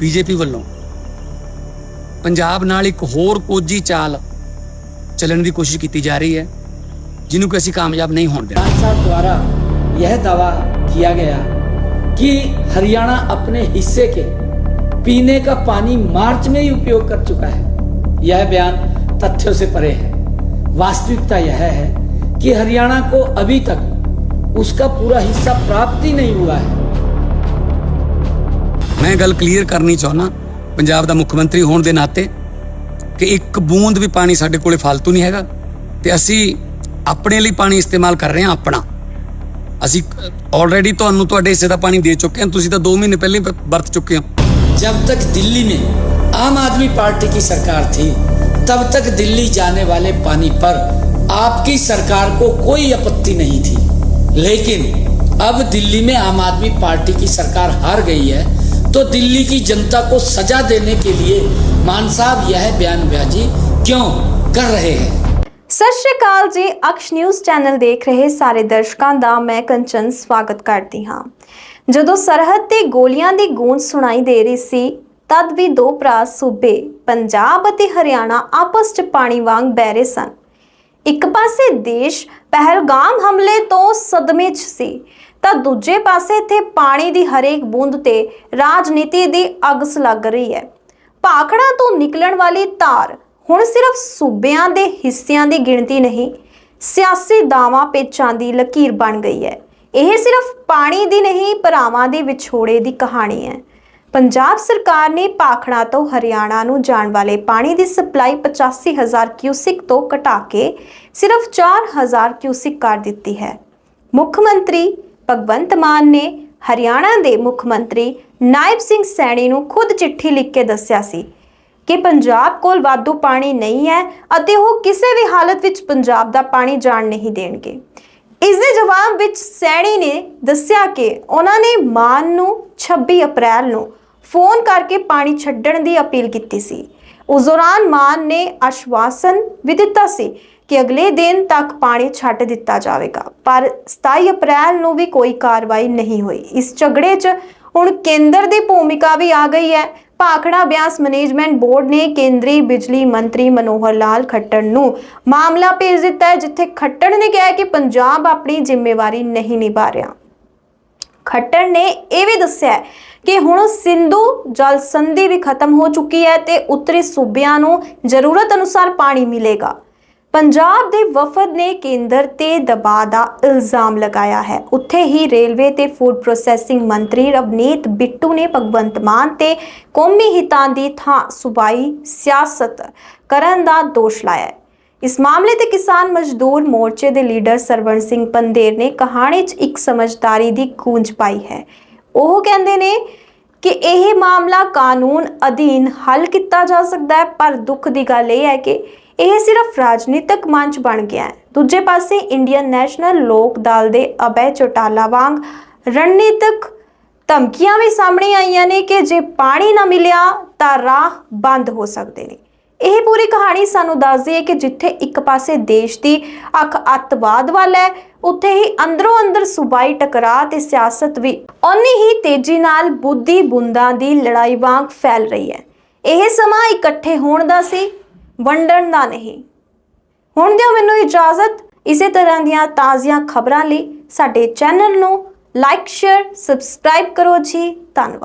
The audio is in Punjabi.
ਬੀਜੇਪੀ ਵੱਲੋਂ ਪੰਜਾਬ ਨਾਲ ਇੱਕ ਹੋਰ ਕੋਝੀ ਚਾਲ ਚੱਲਣ ਦੀ ਕੋਸ਼ਿਸ਼ ਕੀਤੀ ਜਾ ਰਹੀ ਹੈ ਜਿਹਨੂੰ ਕਿ ਅਸੀਂ ਕਾਮਯਾਬ ਨਹੀਂ ਹੋਣ ਦੇਣਾ खान साहब द्वारा यह दावा किया गया कि हरियाणा अपने हिस्से के पीने का पानी मार्च में ही उपयोग कर चुका है यह बयान तथ्यों से परे है वास्तविकता यह है कि हरियाणा को अभी तक उसका पूरा हिस्सा प्राप्त ही नहीं हुआ है ਮੈਂ ਗੱਲ ਕਲੀਅਰ ਕਰਨੀ ਚਾਹੁੰਦਾ, ਪੰਜਾਬ ਦਾ ਮੁੱਖ ਮੰਤਰੀ ਹੋਣ ਦੇ ਨਾਤੇ ਕਿ ਇੱਕ ਬੂੰਦ ਵੀ ਪਾਣੀ ਸਾਡੇ ਕੋਲੇ ਫालतू ਨਹੀਂ ਹੈਗਾ ਤੇ ਅਸੀਂ ਆਪਣੇ ਲਈ ਪਾਣੀ ਇਸਤੇਮਾਲ ਕਰ ਰਹੇ ਹਾਂ ਆਪਣਾ। ਅਸੀਂ ਆਲਰੇਡੀ ਤੁਹਾਨੂੰ ਤੁਹਾਡੇ ਹਿੱਸੇ ਦਾ ਪਾਣੀ ਦੇ ਚੁੱਕੇ ਹਾਂ, ਤੁਸੀਂ ਤਾਂ 2 ਮਹੀਨੇ ਪਹਿਲੇ ਵਰਤ ਚੁੱਕੇ ਹੋ। ਜਬ ਤੱਕ ਦਿੱਲੀ में आम आदमी पार्टी की सरकार थी तब तक दिल्ली जाने वाले पानी पर आपकी सरकार को कोई आपत्ति नहीं थी लेकिन अब दिल्ली में आम आदमी पार्टी की सरकार हार गई है तो दिल्ली की जनता को सजा देने के लिए मान साहब यह बयानबाजी क्यों कर रहे हैं ਸਤਿ ਸ਼੍ਰੀ ਅਕਾਲ ਜੀ ਅਕਸ਼ ਨਿਊਜ਼ ਚੈਨਲ ਦੇਖ ਰਹੇ ਸਾਰੇ ਦਰਸ਼ਕਾਂ ਦਾ ਮੈਂ ਕੰਚਨ ਸਵਾਗਤ ਕਰਦੀ ਹਾਂ ਜਦੋਂ ਸਰਹੱਦ ਤੇ ਗੋਲੀਆਂ ਦੀ ਗੂੰਜ ਸੁਣਾਈ ਦੇ ਰਹੀ ਸੀ ਤਦ ਵੀ ਦੋ ਭਰਾ ਸੂਬੇ ਪੰਜਾਬ ਅਤੇ ਹਰਿਆਣਾ ਆਪਸ 'ਚ ਪਾਣੀ ਵਾਂਗ ਬਹਿ ਰਹੇ ਸਨ ਇੱਕ ਪਾਸੇ ਦੇਸ਼ ਪਹਿਲਗਾਮ ਹਮਲੇ ਤੋਂ ਸਦਮੇ 'ਚ ਸੀ ਤਾਂ ਦੂਜੇ ਪਾਸੇ ਇੱਥੇ ਪਾਣੀ ਦੀ ਹਰੇਕ ਬੂੰਦ ਤੇ ਰਾਜਨੀਤੀ ਦੀ ਅਗਸ ਲੱਗ ਰਹੀ ਹੈ। ਭਾਖੜਾ ਤੋਂ ਨਿਕਲਣ ਵਾਲੀ ਧਾਰ ਹੁਣ ਸਿਰਫ ਸੂਬਿਆਂ ਦੇ ਹਿੱਸਿਆਂ ਦੀ ਗਿਣਤੀ ਨਹੀਂ, ਸਿਆਸੀ ਦਾਵਾ ਪੇਚਾਂ ਦੀ ਲਕੀਰ ਬਣ ਗਈ ਹੈ। ਇਹ ਸਿਰਫ ਪਾਣੀ ਦੀ ਨਹੀਂ, ਭਰਾਵਾਂ ਦੇ ਵਿਛੋੜੇ ਦੀ ਕਹਾਣੀ ਹੈ। ਪੰਜਾਬ ਸਰਕਾਰ ਨੇ ਭਾਖੜਾ ਤੋਂ ਹਰਿਆਣਾ ਨੂੰ ਜਾਣ ਵਾਲੇ ਪਾਣੀ ਦੀ ਸਪਲਾਈ 85000 ਕਿਊਸਿਕ ਤੋਂ ਘਟਾ ਕੇ ਸਿਰਫ 4000 ਕਿਊਸਿਕ ਕਰ ਦਿੱਤੀ ਹੈ। ਮੁੱਖ ਮੰਤਰੀ ਭਗਵੰਤ ਮਾਨ ਨੇ ਹਰਿਆਣਾ ਦੇ ਮੁੱਖ ਮੰਤਰੀ ਨਾਇਬ ਸਿੰਘ ਸੈਣੀ ਨੂੰ ਖੁਦ ਚਿੱਠੀ ਲਿਖ ਕੇ ਦੱਸਿਆ ਸੀ ਕਿ ਪੰਜਾਬ ਕੋਲ ਵਾਧੂ ਪਾਣੀ ਨਹੀਂ ਹੈ ਅਤੇ ਉਹ ਕਿਸੇ ਵੀ ਹਾਲਤ ਵਿੱਚ ਪੰਜਾਬ ਦਾ ਪਾਣੀ ਜਾਣ ਨਹੀਂ ਦੇਣਗੇ। ਇਸ ਦੇ ਜਵਾਬ ਵਿੱਚ ਸੈਣੀ ਨੇ ਦੱਸਿਆ ਕਿ ਉਹਨਾਂ ਨੇ ਮਾਨ ਨੂੰ 26 ਅਪ੍ਰੈਲ ਨੂੰ ਫੋਨ ਕਰਕੇ ਪਾਣੀ ਛੱਡਣ ਦੀ ਅਪੀਲ ਕੀਤੀ ਸੀ। ਉਸ ਦੌਰਾਨ ਮਾਨ ਨੇ ਆਸ਼ਵਾਸਨ ਵੀ ਦਿੱਤਾ ਸੀ ਕਿ ਅਗਲੇ ਦਿਨ ਤੱਕ ਪਾਣੀ ਛੱਡ ਦਿੱਤਾ ਜਾਵੇਗਾ। ਪਰ 27 ਅਪ੍ਰੈਲ ਨੂੰ ਵੀ ਕੋਈ ਕਾਰਵਾਈ ਨਹੀਂ ਹੋਈ। ਇਸ ਝਗੜੇ 'ਚ ਹੁਣ ਕੇਂਦਰ ਦੀ ਭੂਮਿਕਾ ਵੀ ਆ ਗਈ ਹੈ। ਭਾਖੜਾ ਬਿਆਸ ਮੈਨੇਜਮੈਂਟ ਬੋਰਡ ਨੇ ਕੇਂਦਰੀ ਬਿਜਲੀ ਮੰਤਰੀ ਮਨੋਹਰ ਲਾਲ ਖੱਟੜ ਨੂੰ ਮਾਮਲਾ ਭੇਜ ਦਿੱਤਾ ਹੈ, ਜਿੱਥੇ ਖੱਟੜ ਨੇ ਕਿਹਾ ਕਿ ਪੰਜਾਬ ਆਪਣੀ ਜ਼ਿੰਮੇਵਾਰੀ ਨਹੀਂ ਨਿਭਾ ਰਿਹਾ ਖੱਟੜ ਨੇ ਇਹ ਵੀ ਦੱਸਿਆ ਕਿ ਹੁਣ ਸਿੰਧੂ ਜਲ ਸੰਧੀ ਵੀ ਖਤਮ ਹੋ ਚੁੱਕੀ ਹੈ ਤੇ ਉੱਤਰੀ ਸੂਬਿਆਂ ਨੂੰ ਜ਼ਰੂਰਤ ਅਨੁਸਾਰ ਪਾਣੀ ਮਿਲੇਗਾ। ਪੰਜਾਬ ਦੇ ਵਫਦ ਨੇ ਕੇਂਦਰ ਤੇ ਦਬਾਅ ਦਾ ਇਲਜ਼ਾਮ ਲਗਾਇਆ ਹੈ। ਉੱਥੇ ਹੀ ਰੇਲਵੇ ਤੇ ਫੂਡ ਪ੍ਰੋਸੈਸਿੰਗ ਮੰਤਰੀ ਰਵਨੀਤ ਬਿੱਟੂ ਨੇ ਭਗਵੰਤ ਮਾਨ ਤੇ ਕੌਮੀ ਹਿੱਤਾਂ ਦੀ ਥਾਂ ਸੁਬਾਈ ਸਿਆਸਤ ਕਰਨ ਦਾ ਦੋਸ਼ ਲਾਇਆ ਇਸ ਮਾਮਲੇ ਤੇ ਕਿਸਾਨ ਮਜ਼ਦੂਰ ਮੋਰਚੇ ਦੇ ਲੀਡਰ ਸਰਵਣ ਸਿੰਘ ਪੰਦੇਰ ਨੇ ਕਹਾਣੀ 'ਚ ਇੱਕ ਸਮਝਦਾਰੀ ਦੀ ਗੂੰਜ ਪਾਈ ਹੈ। ਉਹ ਕਹਿੰਦੇ ਨੇ ਕਿ ਇਹ ਮਾਮਲਾ ਕਾਨੂੰਨ ਅਧੀਨ ਹੱਲ ਕੀਤਾ ਜਾ ਸਕਦਾ ਹੈ, ਪਰ ਦੁੱਖ ਦੀ ਗੱਲ ਇਹ ਹੈ ਕਿ ਇਹ ਸਿਰਫ ਰਾਜਨੀਤਿਕ ਮੰਚ ਬਣ ਗਿਆ ਹੈ। ਦੂਜੇ ਪਾਸੇ ਇੰਡੀਅਨ ਨੈਸ਼ਨਲ ਲੋਕ ਦਲ ਦੇ ਅਬੈ ਚੋਟਾਲਾ ਵਾਂਗ ਰਣਨੀਤਿਕ ਧਮਕੀਆਂ ਵੀ ਸਾਹਮਣੇ ਆਈਆਂ ਨੇ ਕਿ ਜੇ ਪਾਣੀ ਨਾ ਮਿਲਿਆ ਤਾਂ ਰਾਹ ਬੰਦ ਹੋ ਸਕਦੇ ਨੇ। ਇਹ ਪੂਰੀ ਕਹਾਣੀ ਸਾਨੂੰ ਦੱਸਦੀ ਹੈ ਕਿ ਜਿੱਥੇ ਇੱਕ ਪਾਸੇ ਦੇਸ਼ ਦੀ ਅੱਖ ਅੱਤਵਾਦ ਵੱਲ ਹੈ, ਉੱਥੇ ਹੀ ਅੰਦਰੋਂ ਅੰਦਰ ਸੂਬਾਈ ਟਕਰਾਅ ਤੇ ਸਿਆਸਤ ਵੀ ਓਨੀ ਹੀ ਤੇਜ਼ੀ ਨਾਲ ਬੁੱਧੀ ਬੁੰਦਾਂ ਦੀ ਲੜਾਈ ਵਾਂਗ ਫੈਲ ਰਹੀ ਹੈ। ਇਹ ਸਮਾਂ ਇਕੱਠੇ ਹੋਣ ਦਾ ਸੀ, ਵੰਡਣ ਦਾ ਨਹੀਂ। ਹੁਣ ਦਿਓ ਮੈਨੂੰ ਇਜਾਜ਼ਤ। ਇਸੇ ਤਰ੍ਹਾਂ ਦੀਆਂ ਤਾਜ਼ੀਆਂ ਖਬਰਾਂ ਲਈ ਸਾਡੇ ਚੈਨਲ ਨੂੰ ਲਾਈਕ, ਸ਼ੇਅਰ, ਸਬਸਕ੍ਰਾਈਬ ਕਰੋ ਜੀ। ਧੰਨਵਾਦ।